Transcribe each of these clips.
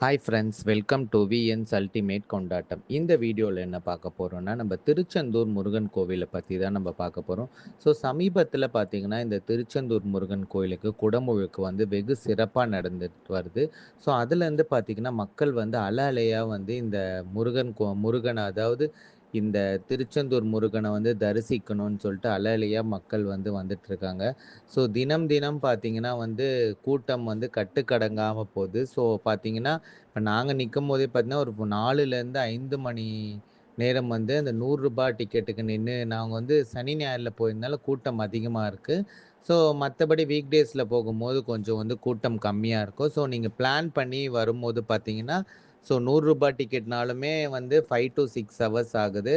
Hi friends welcome to VNS ultimate கொண்டாட்டம் இந்த வீடியோவில் என்ன பார்க்க போகிறோம்னா நம்ம திருச்செந்தூர் முருகன் கோவிலை பற்றி தான் நம்ம பார்க்க போகிறோம் ஸோ சமீபத்தில் பார்த்தீங்கன்னா இந்த திருச்செந்தூர் முருகன் கோயிலுக்கு குடமுழுக்கு வந்து வெகு சிறப்பாக நடந்துட்டு வருது. ஸோ அதுலேருந்து பார்த்தீங்கன்னா மக்கள் வந்து அல அலையாக வந்து இந்த முருகன் கோ முருகன் அதாவது இந்த திருச்செந்தூர் முருகனை வந்து தரிசிக்கணும்னு சொல்லிட்டு அலையலையாக மக்கள் வந்து வந்துட்டு இருக்காங்க ஸோ தினம் தினம் பார்த்தீங்கன்னா வந்து கூட்டம் வந்து கட்டுக்கடங்காமல் போகுது. ஸோ பார்த்தீங்கன்னா இப்போ நாங்கள் நிற்கும் போதே பார்த்தீங்கன்னா ஒரு நாலுலேருந்து ஐந்து மணி நேரம் வந்து அந்த நூறுரூபா டிக்கெட்டுக்கு நின்று நாங்கள் வந்து சனி ஞாயிறில் போயிருந்தாலும் கூட்டம் அதிகமாக இருக்குது ஸோ மற்றபடி வீக் டேஸில் போகும்போது கொஞ்சம் வந்து கூட்டம் கம்மியாக இருக்கும். ஸோ நீங்கள் பிளான் பண்ணி வரும்போது பார்த்தீங்கன்னா ஸோ நூறுரூபா டிக்கெட்னாலுமே வந்து ஃபைவ் டு சிக்ஸ் ஹவர்ஸ் ஆகுது.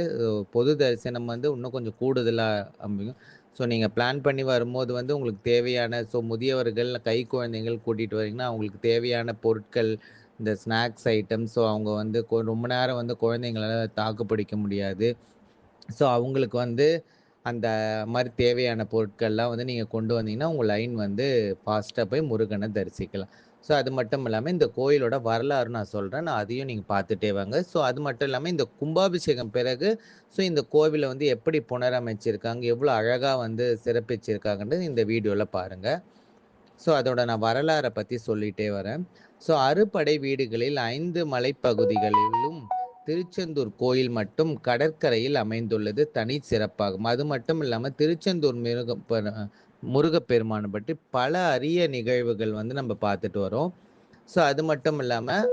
பொது தரிசனம் வந்து இன்னும் கொஞ்சம் கூடுதலாக அமையும். ஸோ நீங்கள் பிளான் பண்ணி வரும்போது வந்து உங்களுக்கு தேவையான ஸோ முதியவர்கள் கை குழந்தைகள் கூட்டிகிட்டு வரீங்கன்னா அவங்களுக்கு தேவையான பொருட்கள் இந்த ஸ்நாக்ஸ் ஐட்டம் ஸோ அவங்க வந்து ரொம்ப நேரம் வந்து குழந்தைங்களால தாக்கு பிடிக்க முடியாது. ஸோ அவங்களுக்கு வந்து அந்த மாதிரி தேவையான பொருட்கள்லாம் வந்து நீங்கள் கொண்டு வந்தீங்கன்னா உங்கள் லைன் வந்து ஃபாஸ்ட்டாக போய் முருகனை தரிசிக்கலாம். ஸோ அது மட்டும் இல்லாமல் இந்த கோயிலோட வரலாறு நான் சொல்கிறேன் நான் அதையும் நீங்கள் பார்த்துட்டே வாங்க. ஸோ அது மட்டும் இல்லாமல் இந்த கும்பாபிஷேகம் பிறகு ஸோ இந்த கோவிலை வந்து எப்படி புனரமைச்சிருக்காங்க எவ்வளோ அழகாக வந்து சிறப்பிச்சிருக்காங்கன்றது இந்த வீடியோவில் பாருங்கள் ஸோ அதோட நான் வரலாறை பற்றி சொல்லிகிட்டே வரேன். ஸோ அறுபடை வீடுகளில் ஐந்து மலைப்பகுதிகளில் திருச்செந்தூர் கோயில் மட்டும் கடற்கரையில் அமைந்துள்ளது. தனி சிறப்பாகும். அது மட்டும் இல்லாமல் திருச்செந்தூர் மிருக முருகப்பெருமானை பற்றி பல அரிய நிகழ்வுகள் வந்து நம்ம பார்த்துட்டு வரோம். ஸோ அது மட்டும் இல்லாமல்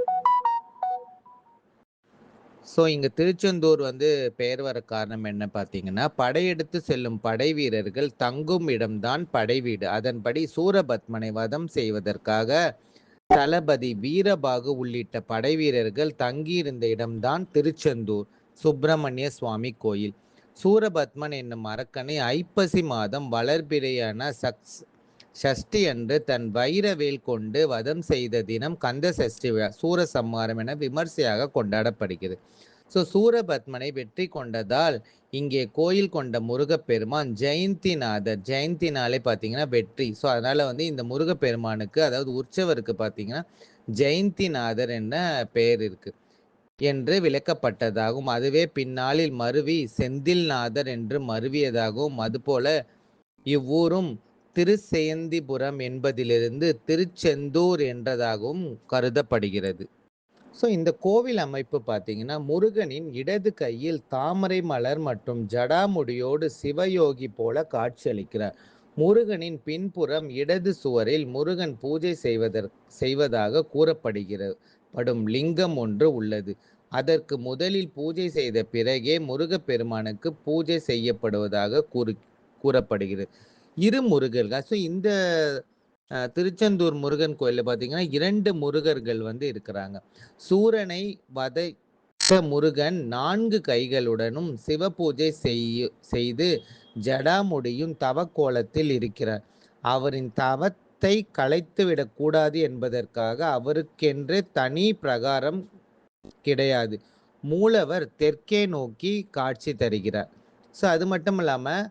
ஸோ இங்கே திருச்செந்தூர் வந்து பெயர் வர காரணம் என்ன பார்த்தீங்கன்னா படையெடுத்து செல்லும் படை வீரர்கள் தங்கும் இடம்தான் படை வீடு. அதன்படி சூரபத்மனை வதம் செய்வதற்காக தளபதி வீரபாகு உள்ளிட்ட படைவீரர்கள் தங்கியிருந்த இடம்தான் திருச்செந்தூர் சுப்பிரமணிய சுவாமி கோயில். சூரபத்மன் என்னும் அரக்கனை ஐப்பசி மாதம் வளர்பிறையான சக்ஸ் சஷ்டி அன்று தன் வைரவேல் கொண்டு வதம் செய்த தினம் கந்த சஷ்டி சூரசம்மாரம் என விமர்சையாக கொண்டாடப்படுகிறது. ஸோ சூரபத்மனை வெற்றி கொண்டதால் இங்கே கோயில் கொண்ட முருகப்பெருமான் ஜெயந்திநாதர் ஜெயந்தினாலே பார்த்தீங்கன்னா வெற்றி. ஸோ அதனால் வந்து இந்த முருகப்பெருமானுக்கு அதாவது உற்சவருக்கு பார்த்தீங்கன்னா ஜெயந்திநாதர் என்ன பெயர் இருக்குது என்று விளக்கப்பட்டதாகவும் அதுவே பின்னாளில் மருவி செந்தில்நாதர் என்று மருவியதாகவும் அதுபோல இவ்வூரும் திருச்செயந்திபுரம் என்பதிலிருந்து திருச்செந்தூர் என்றதாகவும் கருதப்படுகிறது. ஸோ இந்த கோவில் அமைப்பு பார்த்தீங்கன்னா முருகனின் இடது கையில் தாமரை மலர் மற்றும் ஜடாமுடியோடு சிவயோகி போல காட்சியளிக்கிறார். முருகனின் பின்புறம் இடது சுவரில் முருகன் பூஜை செய்வதற் செய்வதாக கூறப்படுகிறது படும் லிங்கம் ஒன்று உள்ளது. அதற்கு முதலில் பூஜை செய்த பிறகே முருகப்பெருமானுக்கு பூஜை செய்யப்படுவதாக கூறு கூறப்படுகிறது. இரு முருகர்கள் ஸோ இந்த திருச்செந்தூர் முருகன் கோயிலில் பார்த்தீங்கன்னா இரண்டு முருகர்கள் வந்து இருக்கிறாங்க. சூரனை வதை முருகன் நான்கு கைகளுடனும் சிவ பூஜை செய்ய செய்து ஜடாமுடியும் தவக்கோலத்தில் இருக்கிறார். அவரின் தவத்தை மதத்தை கலைத்துவிடக்கூடாது என்பதற்காக அவருக்கென்று தனி பிரகாரம் கிடையாது. மூலவர் தெற்கே நோக்கி காட்சி தருகிறார். ஸோ அது மட்டும் இல்லாமல்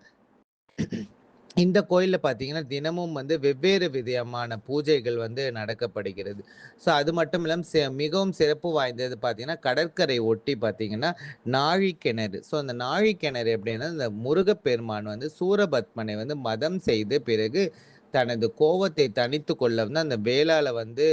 இந்த கோயிலில் பார்த்தீங்கன்னா தினமும் வந்து வெவ்வேறு விதமான பூஜைகள் வந்து நடக்கப்படுகிறது. ஸோ அது மட்டும் இல்லாமல் மிகவும் சிறப்பு வாய்ந்தது பார்த்தீங்கன்னா கடற்கரை ஒட்டி பார்த்தீங்கன்னா நாழிக்கிணறு. ஸோ அந்த நாழிக்கிணறு எப்படின்னா இந்த முருகப்பெருமான் வந்து சூரபத்மனை வந்து மதம் செய்த பிறகு தனது கோவத்தை தனித்து கொள்ள வந்து அந்த வேளால வந்து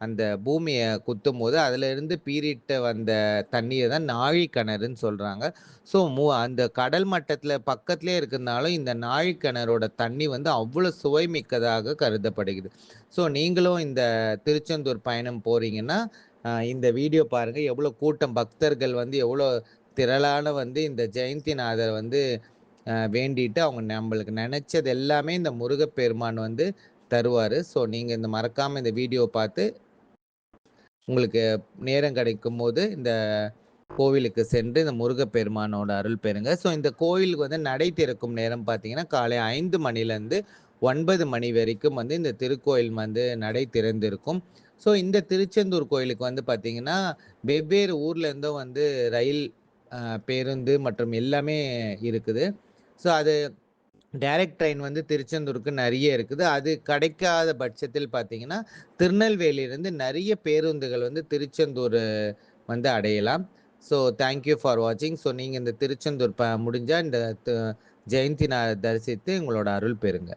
அந்த பூமியை குத்தும் போது அதிலிருந்து பீரிட்ட பீரிட்டு வந்த தண்ணியை தான் நாழி கிணறுன்னு சொல்கிறாங்க ஸோ மூ அந்த கடல் மட்டத்தில் பக்கத்துலேயே இருக்கிறதுனாலும் இந்த நாழி கிணறோட தண்ணி வந்து அவ்வளோ சுவை மிக்கதாக கருதப்படுகிறது. ஸோ நீங்களும் இந்த திருச்செந்தூர் பயணம் போகிறீங்கன்னா இந்த வீடியோ பாருங்கள் எவ்வளோ கூட்டம் பக்தர்கள் வந்து எவ்வளோ திரளான வந்து இந்த ஜெயந்திநாதர் வந்து வேண்டிட்டு அவங்க நம்மளுக்கு நினச்சது எல்லாமே இந்த முருகப்பெருமான் வந்து தருவார். ஸோ நீங்கள் இந்த மறக்காமல் இந்த வீடியோ பார்த்து உங்களுக்கு நேரம் கிடைக்கும் போது இந்த கோவிலுக்கு சென்று இந்த முருகப்பெருமானோட அருள் பெறுங்க. ஸோ இந்த கோவிலுக்கு வந்து நடை திறக்கும் நேரம் பார்த்தீங்கன்னா காலை ஐந்து மணிலேருந்து ஒன்பது மணி வரைக்கும் வந்து இந்த திருக்கோயில் வந்து நடை திறந்திருக்கும். ஸோ இந்த திருச்செந்தூர் கோயிலுக்கு வந்து பார்த்தீங்கன்னா வெவ்வேறு ஊர்லேருந்தும் வந்து ரயில் பேருந்து மற்றும் எல்லாமே இருக்குது. ஸோ அது டைரக்ட் ட்ரெயின் வந்து திருச்செந்தூருக்கு நிறைய இருக்குது. அது கிடைக்காத பட்சத்தில் பார்த்தீங்கன்னா, திருநெல்வேலியிலிருந்து நிறைய பேருந்துகள் வந்து திருச்செந்தூர் வந்து அடையலாம். ஸோ தேங்க் யூ ஃபார் வாட்சிங். ஸோ நீங்கள் இந்த திருச்செந்தூர் ப முடிஞ்சால் இந்த ஜெயந்தி நான் தரிசித்து உங்களோட அருள் பெறுங்க.